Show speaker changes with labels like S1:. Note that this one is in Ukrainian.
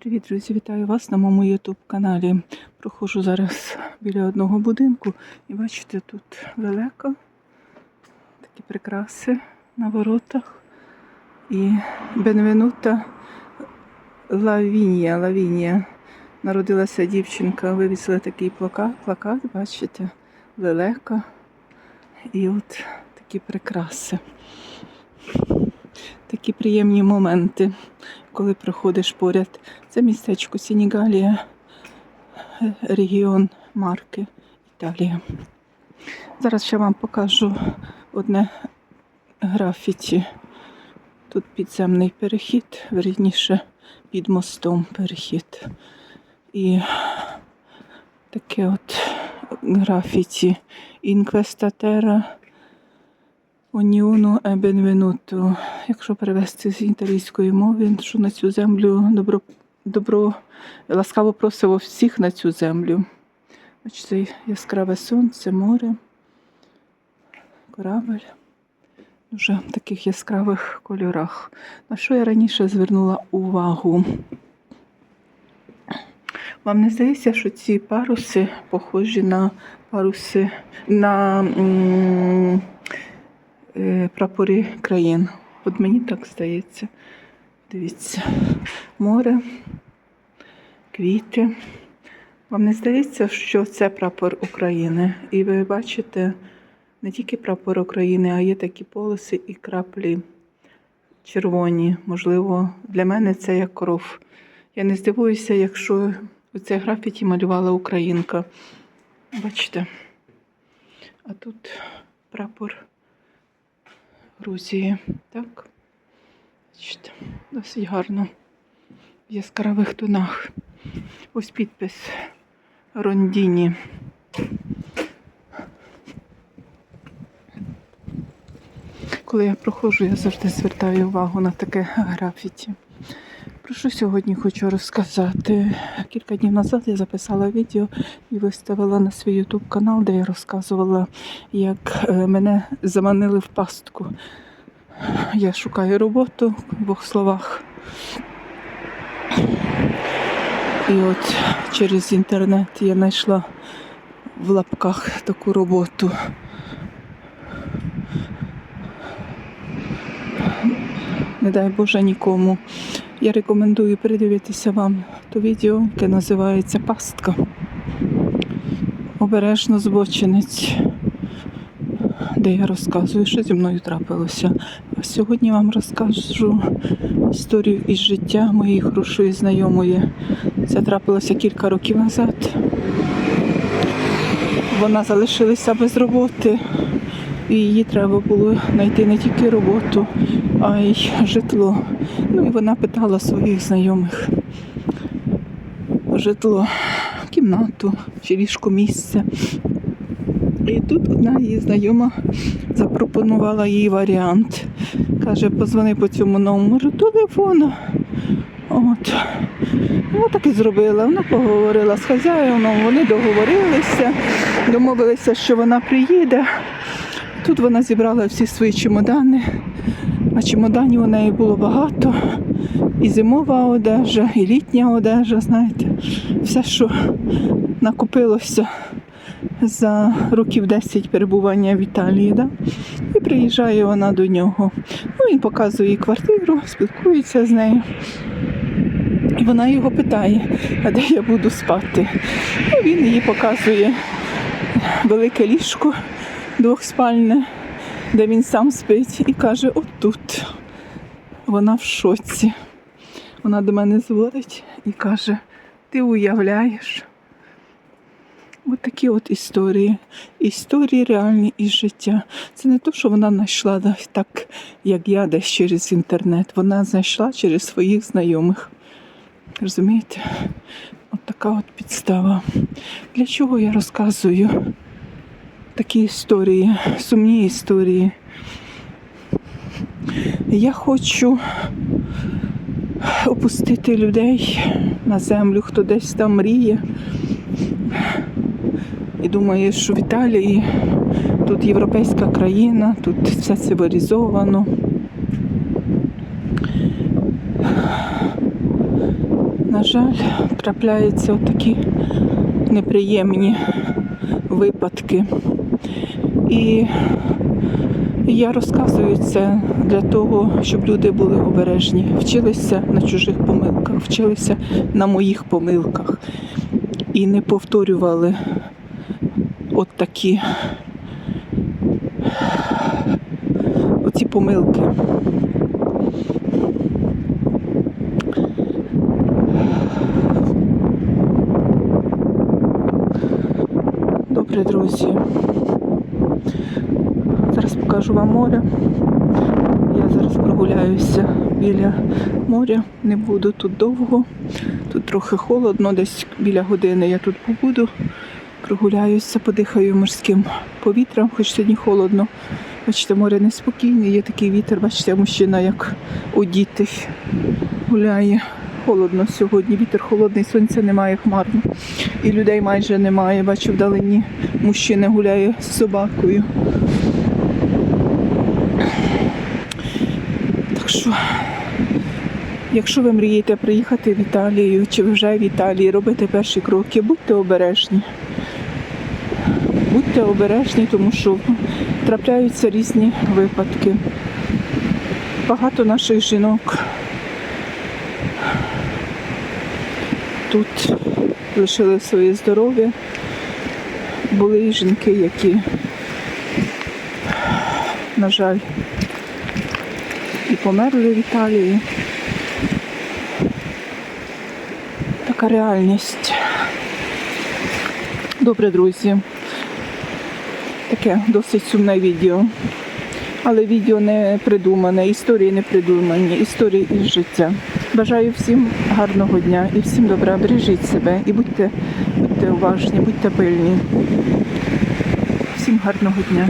S1: Привіт, друзі! Вітаю вас на моєму YouTube каналі. Проходжу зараз біля одного будинку і бачите, тут велика, такі прикраси на воротах. І Бенвенута Лавінія. Лавінія. Народилася дівчинка, вивісили такий плакат, плакат, бачите, лелека. І от такі прикраси. Такі приємні моменти, коли проходиш поряд. Це містечко Сінігалія, регіон Марки, Італія. Зараз ще вам покажу одне графіті. Тут підземний перехід, верніше під мостом перехід. І таке от графіті інквестатера. Оніуно е бенвенуто. Якщо перевести з італійської мови, що на цю землю добро, добро ласкаво просимо всіх на цю землю. Бачите, яскраве сонце, море, корабель. Дуже в таких яскравих кольорах. На що я раніше звернула увагу? Вам не здається, що ці паруси похожі на паруси на. м, прапори країн. От мені так здається. Дивіться, море, квіти. Вам не здається, що це прапор України? І ви бачите не тільки прапор України, а є такі полоси і краплі червоні. Можливо, для мене це як кров. Я не здивуюся, якщо оце графіті малювала українка. Бачите? А тут прапор. Грузії. Так. Бачите, досить гарно. В яскравих тонах. Ось підпис Рондіні. Коли я проходжу, я завжди звертаю увагу на таке графіті. Про що сьогодні хочу розказати? Кілька днів назад я записала відео і виставила на свій YouTube канал, де я розказувала, як е, мене заманили в пастку. Я шукаю роботу в двох словах. І от через інтернет я знайшла в лапках таку роботу. Не дай Боже нікому. Я рекомендую передивитися вам то відео, яке називається Пастка. Обережно збочинець, де я розказую, що зі мною трапилося. А сьогодні вам розкажу історію із життя моєї хорошої знайомої. Це трапилося кілька років назад. Вона залишилася без роботи, і їй треба було знайти не тільки роботу, а й житло. Ну і вона питала своїх знайомих житло, кімнату чи ліжко місце. І тут одна її знайома запропонувала їй варіант. Каже, позвони по цьому номеру телефону. От. Ну, так і зробила. Вона поговорила з хазяїном, вони договорилися, домовилися, що вона приїде. Тут вона зібрала всі свої чемодани, а чемоданів у неї було багато. І зимова одежа, і літня одежа, знаєте, все, що накопилося за років 10 перебування в Італії. Да? І приїжджає вона до нього. Ну, він показує їй квартиру, спілкується з нею. І вона його питає, а де я буду спати. Ну, він їй показує велике ліжко двохспальне, де він сам спить, і каже, отут. Вона в шоці. Вона до мене зводить і каже, ти уявляєш? Ось такі от історії. Історії реальні із життя. Це не то, що вона знайшла так, як я, десь через інтернет. Вона знайшла через своїх знайомих. Розумієте? От така от підстава. Для чого я розказую такі історії, сумні історії? Я хочу опустити людей на землю, хто десь там мріє. І думає, що в Італії тут європейська країна, тут все цивілізовано. На жаль, трапляються такі неприємні випадки. І я розказую це для того, щоб люди були обережні, вчилися на чужих помилках, вчилися на моїх помилках і не повторювали от такі оці помилки. Добре, друзі. Зараз покажу вам море. Я зараз прогуляюся біля моря, не буду тут довго. Тут трохи холодно, десь біля години я тут побуду. Прогуляюся, подихаю морським повітрям, хоч сьогодні холодно. Бачите, море неспокійне, є такий вітер, бачите, мужчина як одітий гуляє. Холодно сьогодні, вітер холодний, сонця немає хмарно. І людей майже немає. Бачу вдалині мужчина гуляє з собакою. Так що, якщо ви мрієте приїхати в Італію, чи вже в Італії, робите перші кроки, будьте обережні. Будьте обережні, тому що трапляються різні випадки. Багато наших жінок тут лишили своє здоров'я. Були і жінки, які, на жаль, і померли в Італії. Така реальність. Добре, друзі. Таке досить сумне відео. Але відео не придумане, історії не придумані, історії із життя. Бажаю всім гарного дня і всім добра. Бережіть себе і будьте, будьте уважні, будьте пильні. Всім гарного дня.